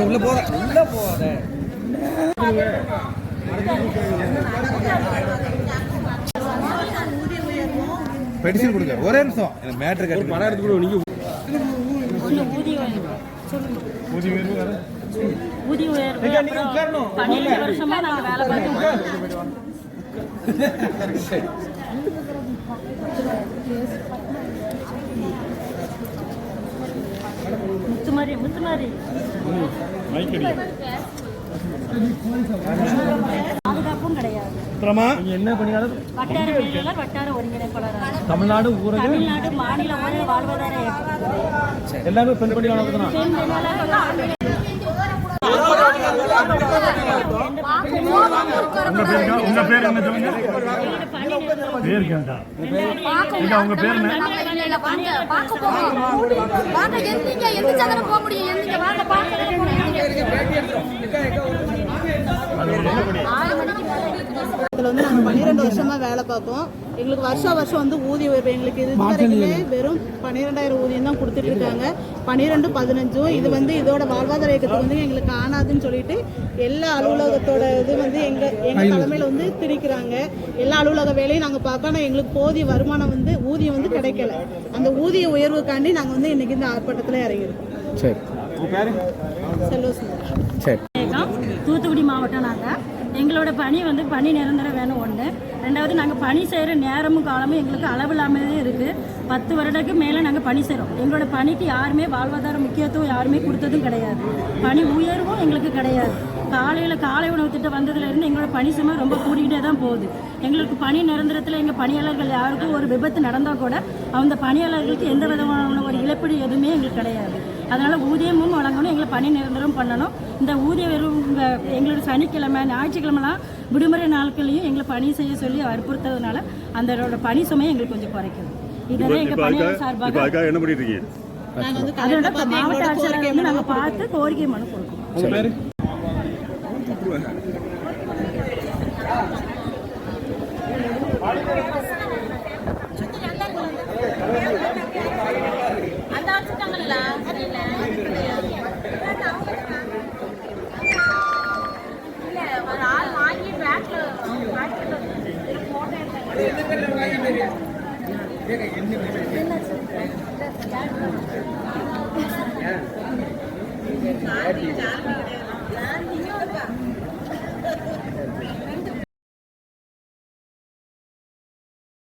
உள்ள போக உள்ள போகாத பெடிஷன் கொடுங்க ஒரே நிமிஷம். எனக்கு மேட்ரு கட்டி படம் எடுத்து கூட நீங்க ஊதிய உயர்வு ஊதி உயர்வு பன்னிரெண்டு வருஷமா நாங்க வேலை பார்த்தோம் முத்துமாரி முத்துமாரி பாதுகாப்பும் கிடையாது. என்ன பண்ணியாலும் வட்டார மேலாளர் வட்டார ஒருங்கிணைப்பாளர் தமிழ்நாடு ஊரக தமிழ்நாடு மாநில ஊரக வாழ்வாதார எல்லாமே பெண் படி வளர்க்கணும் பெண் மேலாளர். உங்க உங்க பேர் என்ன சொல்லுங்க? பேர் கேட்டா. உங்க பேர் என்ன? பன்னிரெண்டு வருஷமா வேலை பார்ப்போம். எங்களுக்கு வருஷம் வருஷம் வந்து ஊதிய உயர்வு எங்களுக்கு இது வரைக்குமே வெறும் பன்னிரெண்டாயிரம் ஊதியம் தான் கொடுத்துட்டு இருக்காங்க. பன்னிரெண்டு பதினஞ்சும் இது வந்து இதோட வாழ்வாதார இயக்கத்துக்கு வந்து எங்களுக்கு ஆனாதுன்னு சொல்லிட்டு எல்லா அலுவலகத்தோட இது வந்து எங்க எங்க தலைமையில வந்து திணிக்கிறாங்க. எல்லா அலுவலக வேலையும் நாங்கள் பார்க்க ஆனால் எங்களுக்கு போதிய வருமானம் வந்து ஊதியம் வந்து கிடைக்கல. அந்த ஊதிய உயர்வுக்காண்டி நாங்கள் வந்து இன்னைக்கு இந்த ஆர்ப்பாட்டத்தில் இறங்கியிருக்கோம். சரி. தூத்துக்குடி மாவட்டம் நாங்கள் எங்களோட பணி வந்து பணி நிரந்தரம் வேணும் ஒன்று ரெண்டாவது நாங்கள் பணி செய்கிற நேரமும் காலமும் எங்களுக்கு அளவில்லாமலே இருக்குது பத்து வருடத்துக்கு மேலே நாங்கள் பணி செய்கிறோம் எங்களோட பணிக்கு யாருமே வாழ்வாதார முக்கியத்துவம் யாருமே கொடுத்ததும் கிடையாது. பணி உயர்வும் எங்களுக்கு கிடையாது. காலையில் காலை உணவு திட்டம் வந்ததுலேருந்து எங்களோட பணி சுமை ரொம்ப கூடிக்கிட்டே தான் போகுது. எங்களுக்கு பணி நிரந்தரத்தில் எங்கள் பணியாளர்கள் யாருக்கும் ஒரு விபத்து நடந்தால் கூட அந்த பணியாளர்களுக்கு எந்த விதமான ஒரு இழப்பீடு எதுவுமே எங்களுக்கு கிடையாது. அதனால் ஊதியமும் வழங்கணும் எங்களை பணி நிரந்தரம் பண்ணணும். இந்த ஊதிய வெறும் எங்களோட சனிக்கிழமை ஞாயிற்றுக்கிழமைலாம் விடுமுறை நாட்களையும் எங்களை பணி செய்ய சொல்லி வற்புறுத்ததுனால அந்த பணி சுமையை எங்களுக்கு கொஞ்சம் குறைக்கணும் இதெல்லாம் எங்கள் பணியாளர் சார்பாக என்ன பண்ணிட்டு இருக்கீங்க அதோட மாவட்ட ஆட்சியரை கோரிக்கை வந்து நாங்கள் பார்த்து கோரிக்கை மனு கொடுக்கணும். உங்க பேரு? என்ன